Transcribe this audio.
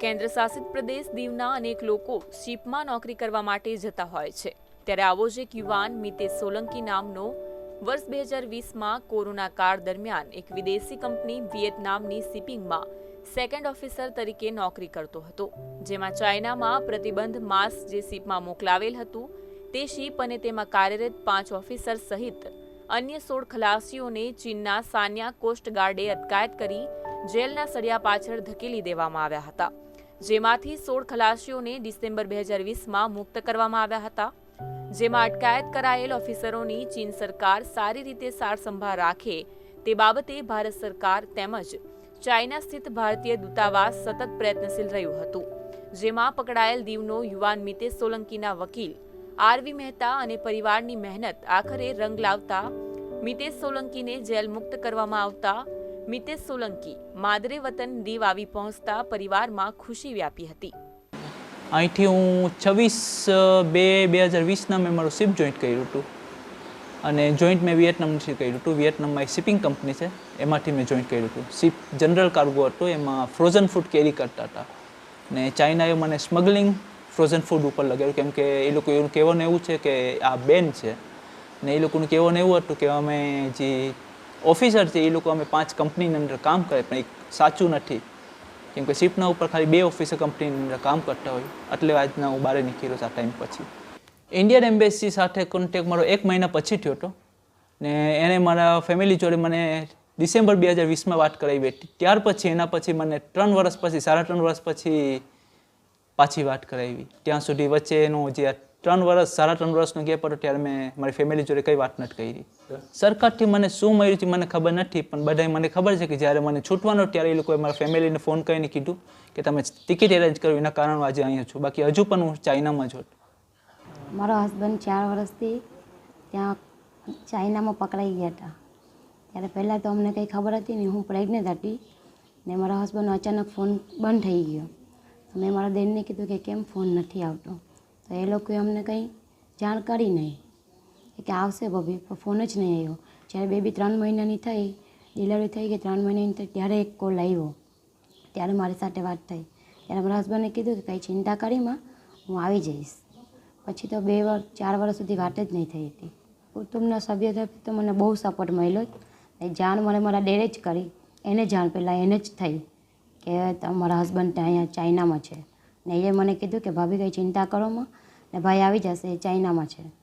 કેન્દ્ર શાસિત પ્રદેશ દીવના અનેક લોકો શિપમાં નોકરી કરવા માટે જતા હોય છે. ત્યારે આવો જ એક યુવાન મિતેશ સોલંકી નામનો વર્ષ બે હજાર વીસમાં કોરોના કાળ દરમિયાન એક વિદેશી કંપની વિયેતનામની શિપિંગમાં સેકન્ડ ઓફિસર તરીકે નોકરી કરતો હતો, જેમાં ચાઇનામાં પ્રતિબંધ માસ જે શિપમાં મોકલાવેલ હતું તે શિપ અને તેમાં કાર્યરત પાંચ ઓફિસર સહિત અન્ય સોળ ખલાસીઓને ચીનના સાન્યા કોસ્ટ ગાર્ડે અટકાયત કરી જેલના સળિયા પાછળ ધકેલી દેવામાં આવ્યા હતા. જેમાંથી સોળ ખલાસીઓને ડિસેમ્બર બે હજાર વીસમાં મુક્ત કરવામાં આવ્યા હતા. જેમાં અટકાયત કરાયેલ ઓફિસરોની ચીન સરકાર સારી રીતે સારસંભાળ રાખે તે બાબતે ભારત સરકાર તેમજ ચાઇના સ્થિત ભારતીય દૂતાવાસ સતત પ્રયત્નશીલ રહ્યું હતું. જેમાં પકડાયેલ દીવનો યુવાન મિતેશ સોલંકીના વકીલ આરવી મહેતા અને પરિવારની મહેનત આખરે રંગ લાવતા, મિતેશ સોલંકીને જેલ મુક્ત કરવામાં આવતા, મિતેશ સોલંકી માદરે વતન દીવ આવી પહોંચતા પરિવારમાં ખુશી વ્યાપી હતી. અહીંથી હું છવ્વીસ, બે બે હજાર વીસના મેં મારું શિપ જોઈન્ટ કર્યું હતું. અને જોઈન્ટ મેં વિયેટનામથી કર્યું હતું. વિયેટનામમાં એક શિપિંગ કંપની છે, એમાંથી મેં જોઈન્ટ કર્યું હતું. શિપ જનરલ કાર્ગો હતો, એમાં ફ્રોઝન ફૂડ કેરી કરતા હતા. ને ચાઇનાએ મને સ્મગલિંગ ફ્રોઝન ફૂડ ઉપર લગાવ્યું કેમ કે એ લોકો એવું કહેવાનું એવું છે કે આ બેન છે. ને એ લોકોનું કહેવાનું એવું હતું કે અમે જે ઓફિસર છે, એ લોકો અમે પાંચ કંપનીની અંદર કામ કરે, પણ એ સાચું નથી. કેમ કે શિપના ઉપર ખાલી બે ઓફિસર કંપનીની અંદર કામ કરતા હોય. એટલે આજના હું બહાર નીકળ્યો આ ટાઈમ પછી. ઇન્ડિયન એમ્બેસી સાથે કોન્ટેક મારો એક મહિના પછી થયો હતો. ને એણે મારા ફેમિલી જોડે મને ડિસેમ્બર બે હજાર વીસમાં વાત કરાવી હતી. ત્યાર પછી, એના પછી મને ત્રણ વર્ષ પછી, સાડા ત્રણ વર્ષ પછી પાછી વાત કરાવી. ત્યાં સુધી વચ્ચેનું જે ત્રણ વર્ષ સાડા ત્રણ વર્ષનો ગેપ હતો ત્યારે મેં મારી ફેમિલી જોડે કઈ વાત નથી કરી. સરકારથી મને શું મળ્યું છે મને ખબર નથી, પણ બધાય મને ખબર છે કે જ્યારે મને છૂટવાનો ત્યારે એ લોકોએ મારા ફેમિલીને ફોન કરીને કીધું કે તમે ટિકિટ એરેન્જ કરો, એના કારણે આજે અહીંયા છું. બાકી હજુ પણ હું ચાઇનામાં જ હોત મારો હસબન્ડ ચાર વર્ષથી ત્યાં ચાઇનામાં પકડાઈ ગયા હતા. ત્યારે પહેલાં તો અમને કંઈ ખબર હતી નહીં. હું પ્રેગ્નેન્ટ હતી ને મારા હસબન્ડનો અચાનક ફોન બંધ થઈ ગયો. તો મેં મારા દેનને કીધું કે કેમ ફોન નથી આવતો? તો એ લોકોએ અમને કંઈ જાણ કરી નહીં કે આવશે ભાભી પણ ફોન જ નહીં આવ્યો. જ્યારે બેબી ત્રણ મહિનાની થઈ, ડિલિવરી થઈ કે ત્રણ મહિનાની થઈ ત્યારે એક કોલ આવ્યો. ત્યારે મારી સાથે વાત થઈ. ત્યારે મારા હસબન્ડે કીધું કે કંઈ ચિંતા કરીમાં હું આવી જઈશ. પછી તો બે વર્ષ ચાર વર્ષ સુધી વાત જ નહીં થઈ હતી. કુટુંબના સભ્ય તરફથી તો મને બહુ સપોર્ટ મળ્યો જાણ મને મારા ડેરે જ કરી. એને જાણ પહેલાં એને જ થઈ. કે તમારા હસબન્ડ અહીંયા ચાઇનામાં છે. ને એ મને કીધું કે, ભાભી, કંઈ ચિંતા કરોમાં ને ભાઈ આવી જશે, એ ચાઇનામાં છે.